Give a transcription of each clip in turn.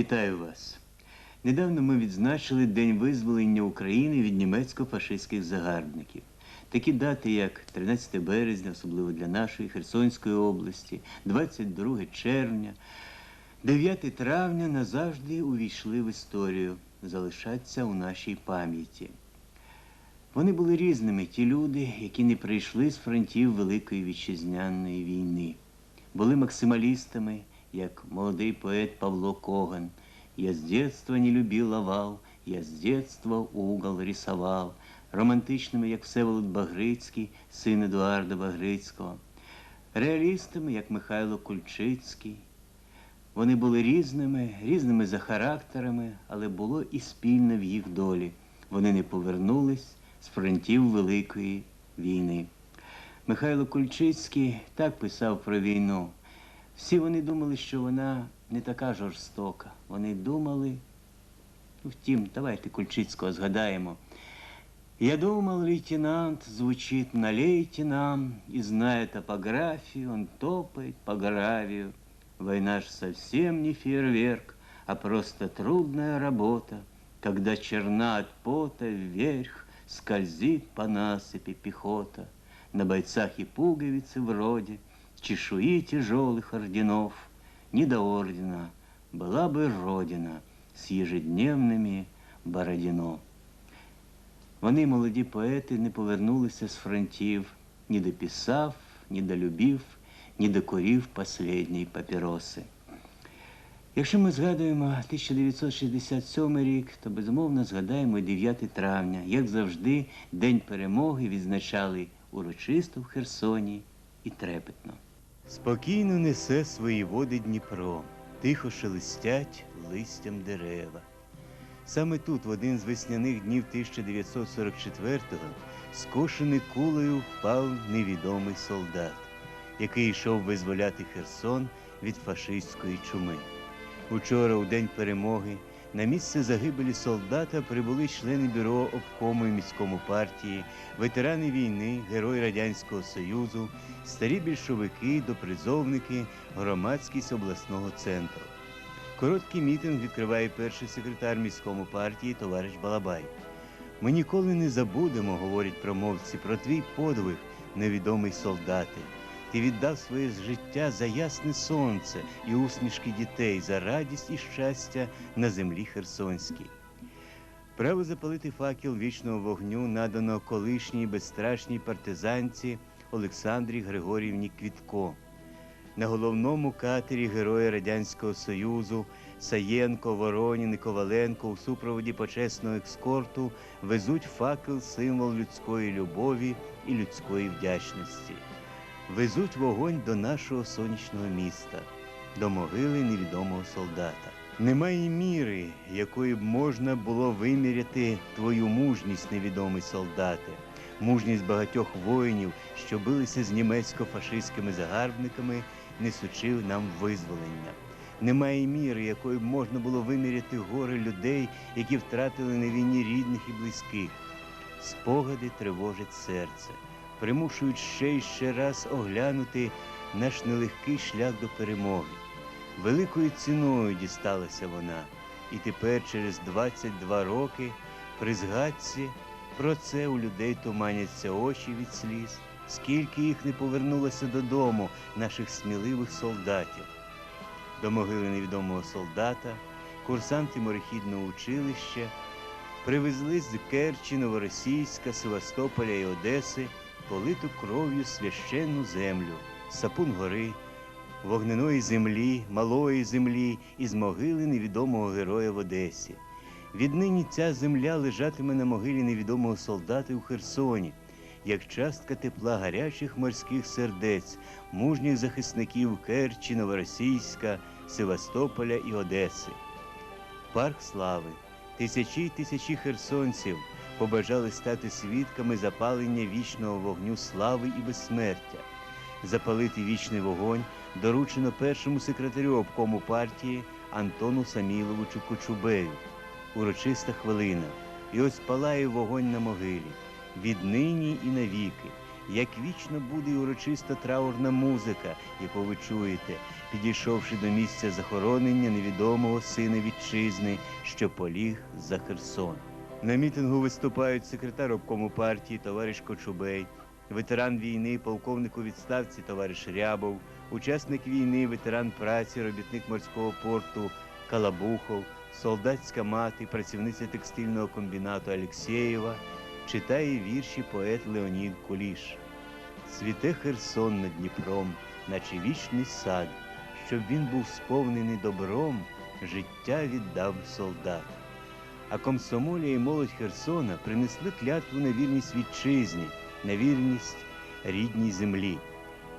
Вітаю вас. Недавно ми відзначили День визволення України від німецько-фашистських загарбників. Такі дати, як 13 березня, особливо для нашої Херсонської області, 22 червня, 9 травня назавжди увійшли в історію, залишаться у нашій пам'яті. Вони були різними, ті люди, які не прийшли з фронтів Великої вітчизняної війни. Були максималістами, як молодий поет Павло Коган. Я с детства не любил овал, я с детства угол рисовал. Романтичними, як Всеволод Багрицький, син Едуарда Багрицького. Реалістами, як Михайло Кульчицький. Вони були різними, різними за характерами, але було і спільне в їх долі. Вони не повернулись з фронтів Великої війни. Михайло Кульчицький так писав про війну. Всі вони думали, що вона не така жорстока. Вони думали, ну, втім, давайте Кульчицького згадаємо. Я думал, лейтенант звучит «налейте нам», И, зная топографию, он топает по гравию. Война ж совсем не фейерверк, а просто трудная работа, Когда черна от пота вверх скользит по насыпи пехота. На бойцах и пуговицы вроде чешуи тяжелых орденов. Не до ордена была бы Родина с ежедневными Бородино. Вони, молоді поети, не повернулися з фронтів, ні дописав, ні долюбив, ні докурів последньої папіроси. Якщо ми згадуємо 1967 рік, то безумовно згадаємо і 9 травня, як завжди, День перемоги відзначали урочисто в Херсоні і трепетно. Спокійно несе свої води Дніпро, тихо шелестять листям дерева. Саме тут, в один з весняних днів 1944-го, скошений кулею впав невідомий солдат, який йшов визволяти Херсон від фашистської чуми. Учора, у день перемоги, на місце загибелі солдата прибули члени бюро обкому і міському партії, ветерани війни, герої Радянського Союзу, старі більшовики, допризовники, громадськість обласного центру. Короткий мітинг відкриває перший секретар міському партії товариш Балабай. Ми ніколи не забудемо, говорять промовці, про твій подвиг, невідомий солдати. Ти віддав своє життя за ясне сонце і усмішки дітей, за радість і щастя на землі Херсонській. Право запалити факел вічного вогню надано колишній безстрашній партизанці Олександрі Григорівні Квітко. На головному катері Герої Радянського Союзу Саєнко, Воронін і Коваленко у супроводі почесного екскорту везуть факел символ людської любові і людської вдячності. Везуть вогонь до нашого сонячного міста, до могили невідомого солдата. Немає міри, якою б можна було виміряти твою мужність, невідомий солдате, мужність багатьох воїнів, що билися з німецько-фашистськими загарбниками, несучи нам визволення. Немає міри, якою б можна було виміряти горе людей, які втратили на війні рідних і близьких. Спогади тривожать серце, примушують ще й ще раз оглянути наш нелегкий шлях до перемоги. Великою ціною дісталася вона, і тепер, через 22 роки, при згадці про це у людей туманяться очі від сліз, скільки їх не повернулося додому, наших сміливих солдатів. До могили невідомого солдата, курсанти морехідного училища привезли з Керчі, Новоросійська, Севастополя і Одеси политу кров'ю священну землю, сапун гори, вогненої землі, малої землі із могили невідомого героя в Одесі. Віднині ця земля лежатиме на могилі невідомого солдата у Херсоні, як частка тепла гарячих морських сердець, мужніх захисників Керчі, Новоросійська, Севастополя і Одеси. Парк слави, тисячі й тисячі херсонців побажали стати свідками запалення вічного вогню слави і безсмертя. Запалити вічний вогонь доручено першому секретарю обкому партії Антону Саміловичу Кочубею. Урочиста хвилина. І ось палає вогонь на могилі. Віднині і навіки. як вічно буде й урочиста траурна музика, яку ви чуєте, підійшовши до місця захоронення невідомого сина вітчизни, що поліг за Херсон. На мітингу виступають секретар обкому партії товариш Кочубей, ветеран війни, полковник у відставці товариш Рябов, учасник війни, ветеран праці, робітник морського порту Калабухов, солдатська мати, працівниця текстильного комбінату Алєксєєва, читає вірші поет Леонід Куліш. Цвіте Херсон над Дніпром, наче вічний сад, щоб він був сповнений добром, життя віддав солдат. А комсомолія і молодь Херсона принесли клятву на вірність вітчизні, на вірність рідній землі.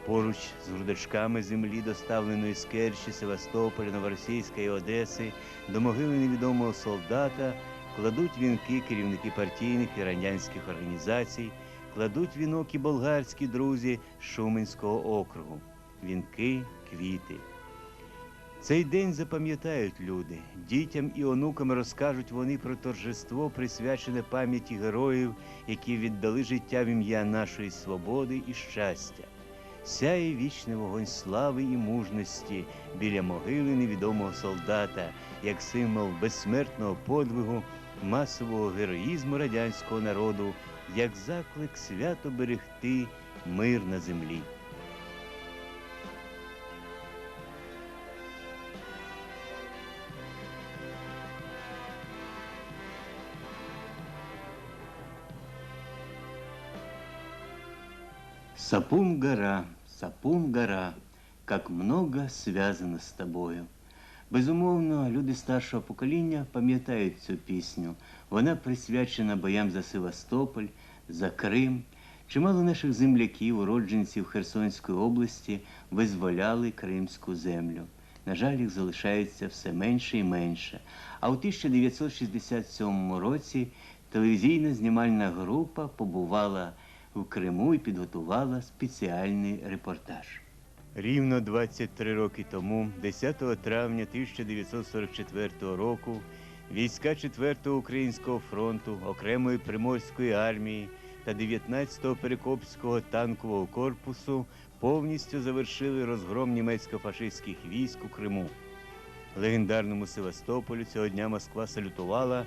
Поруч з грудочками землі, доставленої з Керчі, Севастополя, Новоросійська і Одеси, до могили невідомого солдата кладуть вінки керівники партійних і радянських організацій, кладуть вінок і болгарські друзі Шуменського округу. Вінки, квіти. Цей день запам'ятають люди. Дітям і онукам розкажуть вони про торжество, присвячене пам'яті героїв, які віддали життя в ім'я нашої свободи і щастя. Сяє вічний вогонь слави і мужності біля могили невідомого солдата, як символ безсмертного подвигу, масового героїзму радянського народу, як заклик свято берегти мир на землі. Сапун гора, Сапун гора, как много связано з тобою. Безумовно, люди старшого покоління пам'ятають цю пісню. Вона присвячена боям за Севастополь, за Крим. Чимало наших земляків, уродженців Херсонської області, визволяли Кримську землю. На жаль, їх залишається все менше і менше. А у 1967 році телевізійна знімальна група побувала в Криму і підготувала спеціальний репортаж. Рівно 23 роки тому, 10 травня 1944 року, війська 4-го Українського фронту, окремої Приморської армії та 19-го Перекопського танкового корпусу повністю завершили розгром німецько-фашистських військ у Криму. Легендарному Севастополю цього дня Москва салютувала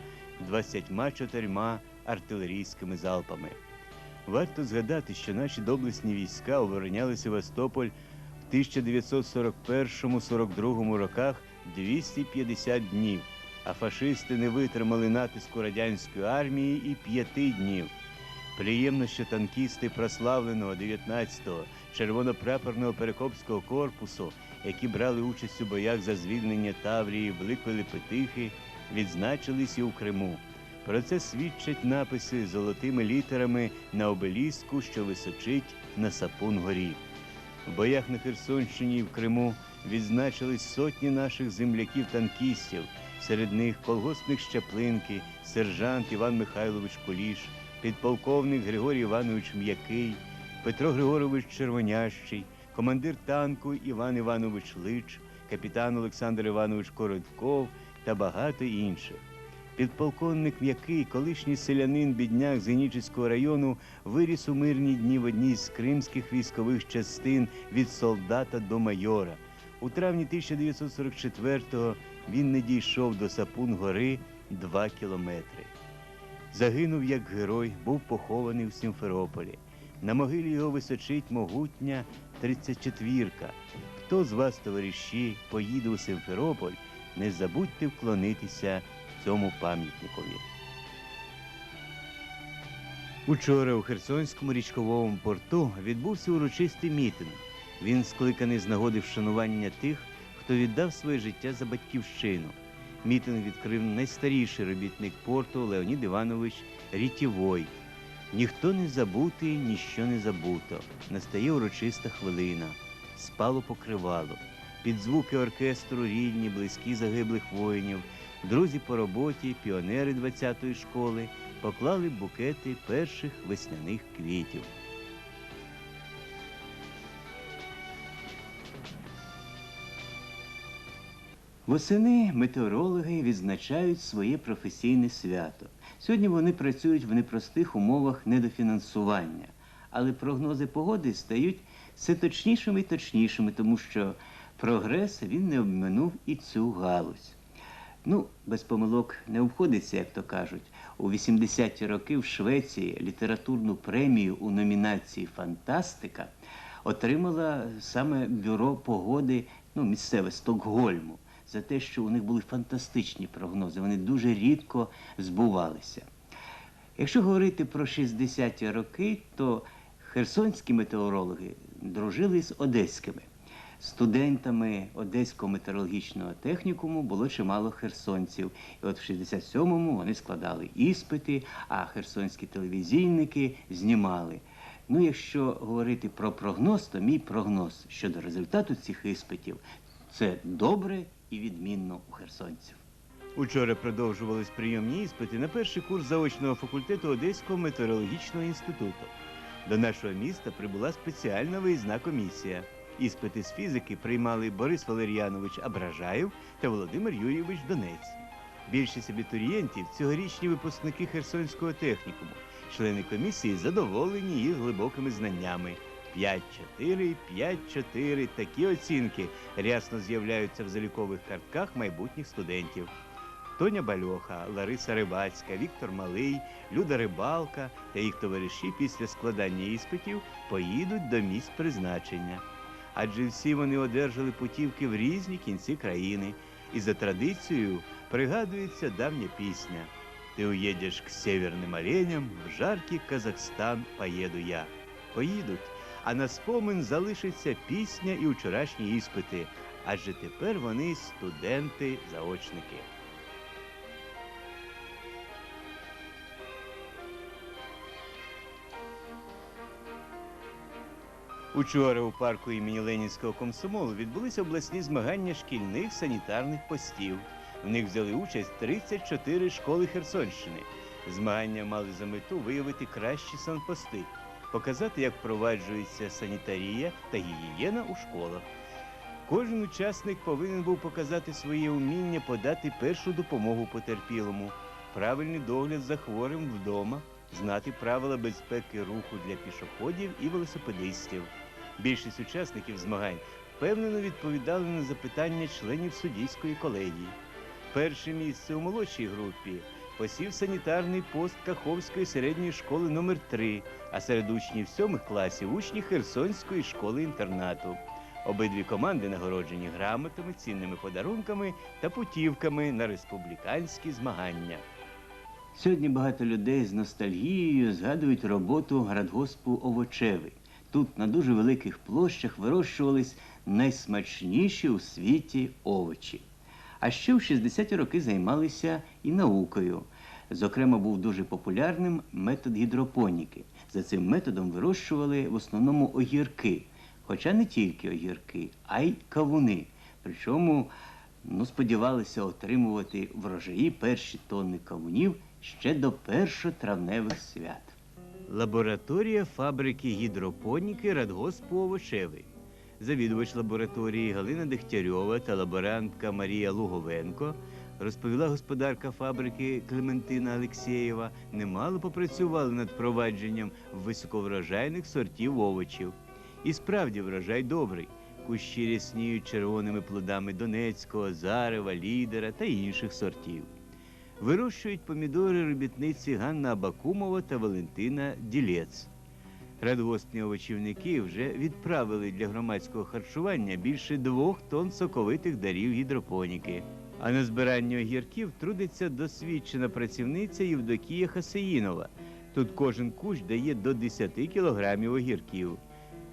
24 артилерійськими залпами. Варто згадати, що наші доблесні війська обороняли Севастополь в 1941-42 роках 250 днів, а фашисти не витримали натиску радянської армії і п'яти днів. Приємно, що танкісти прославленого 19-го червонопрапорного Перекопського корпусу, які брали участь у боях за звільнення Таврії, Великої Лепетихи, відзначились і у Криму. Про це свідчать написи золотими літерами на обеліску, що височить на Сапун горі. В боях на Херсонщині і в Криму відзначились сотні наших земляків-танкістів, серед них колгоспник Щаплинки, сержант Іван Михайлович Куліш, підполковник Григорій Іванович М'який, Петро Григорович Червонящий, командир танку Іван Іванович Лич, капітан Олександр Іванович Коротков та багато інших. Підполковник М'який, колишній селянин бідняк з Генічеського району, виріс у мирні дні в одній з кримських військових частин від солдата до майора. У травні 1944-го він не дійшов до Сапун гори два кілометри. Загинув як герой, був похований у Сімферополі. На могилі його височить могутня 34-ка. Хто з вас, товариші, поїде у Симферополь, не забудьте вклонитися цьому пам'ятникові. Учора у Херсонському річковому порту відбувся урочистий мітинг. Він скликаний з нагоди вшанування тих, хто віддав своє життя за батьківщину. Мітинг відкрив найстаріший робітник порту Леонід Іванович Рітєвой. Ніхто не забутий, ніщо не забуто. Настає урочиста хвилина. Спало покривало. Під звуки оркестру рідні, близькі загиблих воїнів, друзі по роботі, піонери 20-ї школи поклали букети перших весняних квітів. Восени метеорологи відзначають своє професійне свято. Сьогодні вони працюють в непростих умовах недофінансування, але прогнози погоди стають все точнішими і точнішими, тому що прогрес він не обминув і цю галузь. Ну, без помилок не обходиться, як то кажуть. У 80-ті роки в Швеції літературну премію у номінації Фантастика отримала саме бюро погоди ну, місцеве Стокгольму за те, що у них були фантастичні прогнози. Вони дуже рідко збувалися. Якщо говорити про 60-ті роки, то херсонські метеорологи дружили з одеськими. Студентами Одеського метеорологічного технікуму було чимало херсонців. І от в 67-му вони складали іспити, а херсонські телевізійники знімали. Ну, якщо говорити про прогноз, то мій прогноз щодо результату цих іспитів це добре і відмінно у херсонців. Учора продовжувались прийомні іспити на перший курс заочного факультету Одеського метеорологічного інституту. До нашого міста прибула спеціальна виїзна комісія. Іспити з фізики приймали Борис Валеріанович Абражаєв та Володимир Юрійович Донець. Більшість абітурієнтів цьогорічні випускники Херсонського технікуму. Члени комісії задоволені їх глибокими знаннями. 5-4, 5-4 – такі оцінки рясно з'являються в залікових картках майбутніх студентів. Тоня Бальоха, Лариса Рибацька, Віктор Малий, Люда Рибалка та їх товариші після складання іспитів поїдуть до місць призначення. Адже всі вони одержали путівки в різні кінці країни, і за традицією пригадується давня пісня Ти уїдеш к северним оленям, в жаркий Казахстан поїду я. Поїдуть, а на спомин залишиться пісня і вчорашні іспити, адже тепер вони студенти-заочники. Учора у парку імені Ленінського комсомолу відбулися обласні змагання шкільних санітарних постів. В них взяли участь 34 школи Херсонщини. Змагання мали за мету виявити кращі санпости, показати, як впроваджується санітарія та гігієна у школах. Кожен учасник повинен був показати своє уміння подати першу допомогу потерпілому, правильний догляд за хворим вдома, знати правила безпеки руху для пішоходів і велосипедистів. Більшість учасників змагань впевнено відповідали на запитання членів суддівської колегії. Перше місце у молодшій групі посів санітарний пост Каховської середньої школи номер 3 а серед учнів сьомих класів учні Херсонської школи інтернату. Обидві команди нагороджені грамотами, цінними подарунками та путівками на республіканські змагання. Сьогодні багато людей з ностальгією згадують роботу радгоспу Овочевий. Тут на дуже великих площах вирощувались найсмачніші у світі овочі. А ще в 60-ті роки займалися і наукою. Зокрема, був дуже популярним метод гідропоніки. За цим методом вирощували в основному огірки, хоча не тільки огірки, а й кавуни. Причому ну, сподівалися отримувати врожаї перші тонни кавунів ще до першотравневих свят. Лабораторія фабрики гідропоніки Радгоспу Овочевий. Завідувач лабораторії Галина Дегтярьова та лаборантка Марія Луговенко розповіла господарка фабрики Клементина Алексєєва, немало попрацювали над впровадженням високоврожайних сортів овочів. І справді врожай добрий. Кущі рясніють червоними плодами Донецького, Зарева, Лідера та інших сортів. Вирощують помідори робітниці Ганна Абакумова та Валентина Ділець. Радгоспні овочівники вже відправили для громадського харчування більше двох тонн соковитих дарів гідропоніки. А на збиранні огірків трудиться досвідчена працівниця Євдокія Хасеїнова. Тут кожен кущ дає до 10 кілограмів огірків.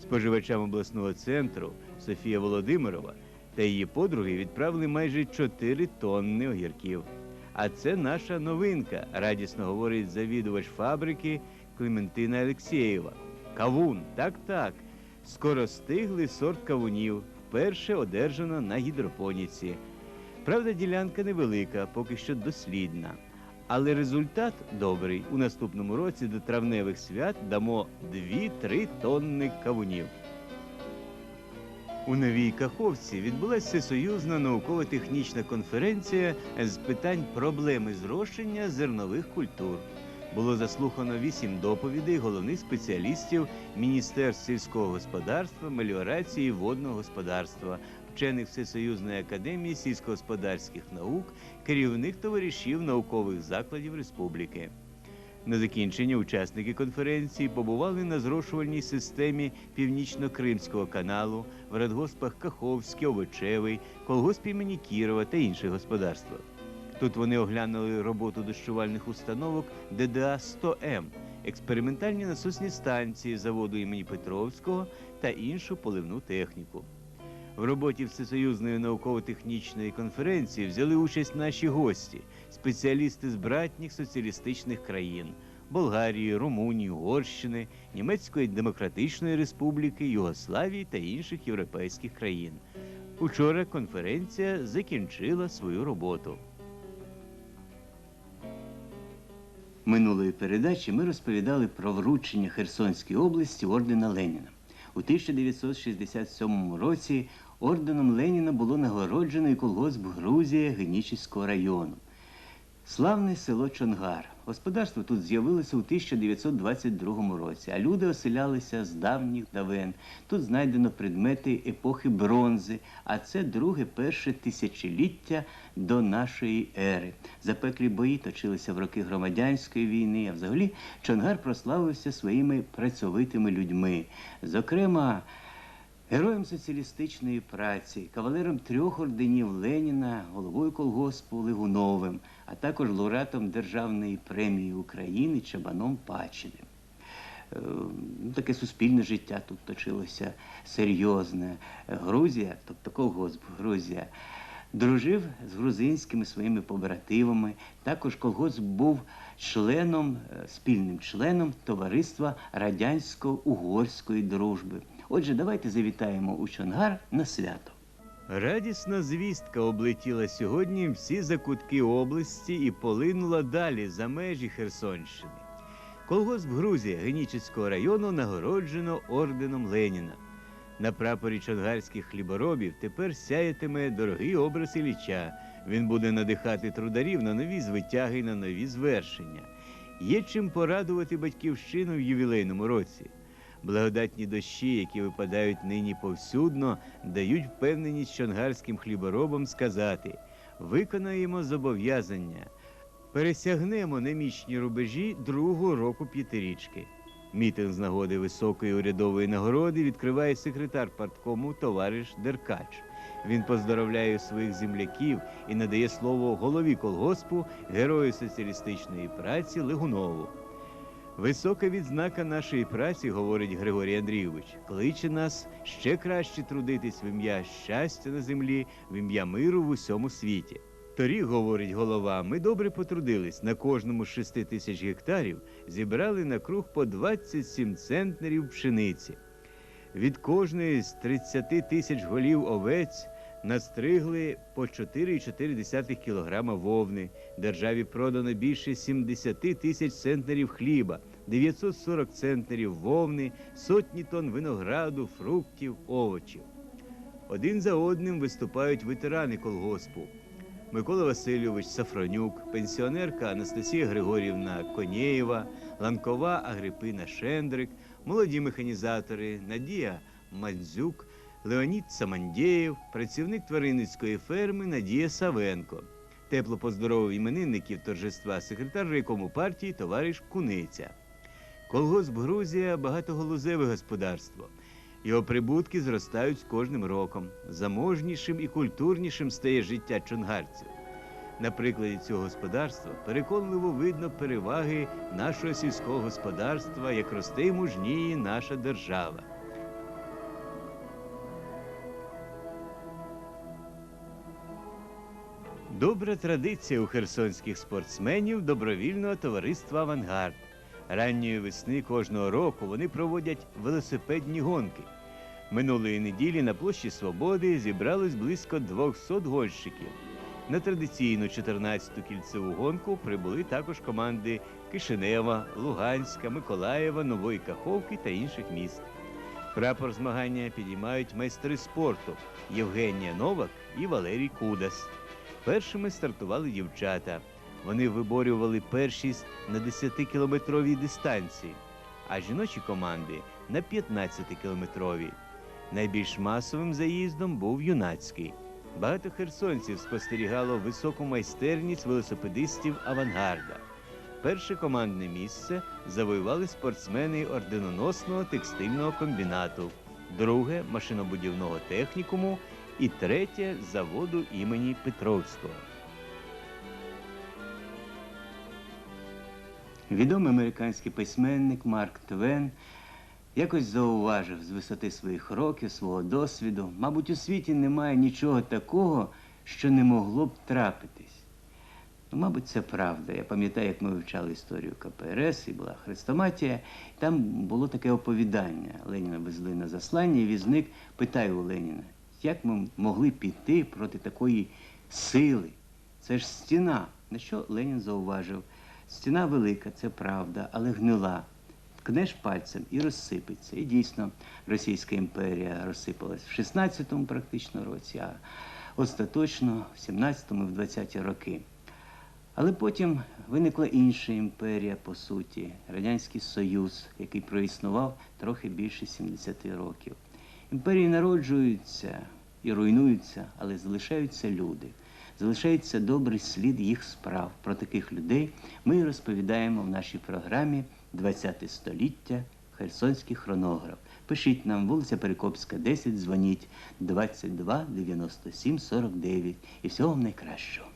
Споживачам обласного центру Софія Володимирова та її подруги відправили майже 4 тонни огірків. А це наша новинка, радісно говорить завідувач фабрики Клементина Алексєєва. Кавун, так, так. Скоростиглий сорт кавунів, вперше одержано на гідропоніці. Правда, ділянка невелика, поки що дослідна. Але результат добрий. У наступному році до травневих свят дамо 2-3 тонни кавунів. У Новій Каховці відбулася всесоюзна науково-технічна конференція з питань проблеми зрошення зернових культур. Було заслухано вісім доповідей головних спеціалістів Міністерств сільського господарства, меліорації і водного господарства, вчених Всесоюзної академії сільськогосподарських наук, керівних товаришів наукових закладів республіки. На закінчення учасники конференції побували на зрошувальній системі Північно-Кримського каналу, в радгоспах Каховський, Овочевий, колгосп імені Кірова та інших господарствах. Тут вони оглянули роботу дощувальних установок ДДА 100М, експериментальні насосні станції заводу імені Петровського та іншу поливну техніку. В роботі Всесоюзної науково-технічної конференції взяли участь наші гості, спеціалісти з братніх соціалістичних країн Болгарії, Румунії, Угорщини, Німецької Демократичної Республіки, Югославії та інших європейських країн. Учора конференція закінчила свою роботу. Минулої передачі ми розповідали про вручення Херсонській області ордена Леніна. У 1967 році орденом Леніна було нагороджено і колгосп Грузія Генічеського району. Славне село Чонгар. Господарство тут з'явилося у 1922 році, а люди оселялися з давніх давен. Тут знайдено предмети епохи бронзи, а це друге перше тисячоліття до нашої ери. Запеклі бої точилися в роки громадянської війни, а взагалі Чонгар прославився своїми працьовитими людьми. Зокрема, Героєм соціалістичної праці, кавалером трьох орденів Леніна, головою колгоспу Лигуновим, а також лауреатом Державної премії України Чабаном Пачиним. Е, ну, Таке суспільне життя тут точилося серйозне. Грузія, тобто колгосп Грузія, дружив з грузинськими своїми побратимами. Також колгосп був членом, е, спільним членом товариства радянсько-угорської дружби. Отже, давайте завітаємо у Чонгар на свято. Радісна звістка облетіла сьогодні всі закутки області і полинула далі за межі Херсонщини. Колгосп Грузія Генічеського району нагороджено орденом Леніна. На прапорі чонгарських хліборобів тепер сяятиме дорогий образ Ілліча. Він буде надихати трударів на нові звитяги на нові звершення. Є чим порадувати батьківщину в ювілейному році. Благодатні дощі, які випадають нині повсюдно, дають впевненість чонгарським хліборобам сказати: виконаємо зобов'язання, пересягнемо немічні рубежі другого року п'ятирічки. Мітинг з нагоди високої урядової нагороди відкриває секретар парткому товариш Деркач. Він поздоровляє своїх земляків і надає слово голові колгоспу, герою соціалістичної праці Легунову. Висока відзнака нашої праці, говорить Григорій Андрійович, кличе нас ще краще трудитись в ім'я щастя на землі, в ім'я миру в усьому світі. Торік, говорить голова, ми добре потрудились. На кожному з шести тисяч гектарів зібрали на круг по 27 центнерів пшениці. Від кожної з 30 тисяч голів овець настригли по 4,4 кілограма вовни. Державі продано більше 70 тисяч центнерів хліба, 940 центнерів вовни, сотні тонн винограду, фруктів, овочів. Один за одним виступають ветерани колгоспу. Микола Васильович Сафронюк, пенсіонерка Анастасія Григорівна Конєєва, ланкова Агрипина Шендрик, молоді механізатори Надія Мандзюк, Леонід Самандєєв, працівник тваринницької ферми Надія Савенко. Тепло поздоровив іменинників торжества секретар райкому партії товариш Куниця. Колгосп Грузія багатоголузеве господарство. Його прибутки зростають з кожним роком. Заможнішим і культурнішим стає життя чонгарців. На прикладі цього господарства переконливо видно переваги нашого сільського господарства, як росте й мужніє наша держава. Добра традиція у херсонських спортсменів добровільного товариства Авангард. Ранньої весни кожного року вони проводять велосипедні гонки. Минулої неділі на площі Свободи зібралось близько 200 гонщиків. На традиційну 14-ту кільцеву гонку прибули також команди Кишинева, Луганська, Миколаєва, Нової Каховки та інших міст. Прапор змагання підіймають майстри спорту Євгенія Новак і Валерій Кудас. Першими стартували дівчата. Вони виборювали першість на 10-кілометровій дистанції, а жіночі команди на 15-кілометровій. Найбільш масовим заїздом був юнацький. Багато херсонців спостерігало високу майстерність велосипедистів авангарда. Перше командне місце завоювали спортсмени орденоносного текстильного комбінату, друге машинобудівного технікуму і третє заводу імені Петровського. Відомий американський письменник Марк Твен якось зауважив з висоти своїх років, свого досвіду, мабуть, у світі немає нічого такого, що не могло б трапитись. Ну, мабуть, це правда. Я пам'ятаю, як ми вивчали історію КПРС і була хрестоматія. Там було таке оповідання. Леніна везли на заслання, і візник питає у Леніна, як ми могли піти проти такої сили? Це ж стіна. На що Ленін зауважив? Стіна велика, це правда, але гнила. Ткнеш пальцем і розсипеться. І дійсно Російська імперія розсипалась в 16-му практично році, а остаточно в 17-му і в 20-ті роки. Але потім виникла інша імперія, по суті, Радянський Союз, який проіснував трохи більше 70 років. Імперії народжуються і руйнуються, але залишаються люди. Залишається добрий слід їх справ. Про таких людей ми розповідаємо в нашій програмі «20 століття. Херсонський хронограф. Пишіть нам вулиця Перекопська, 10, дзвоніть 22 97 49. І всього вам найкращого.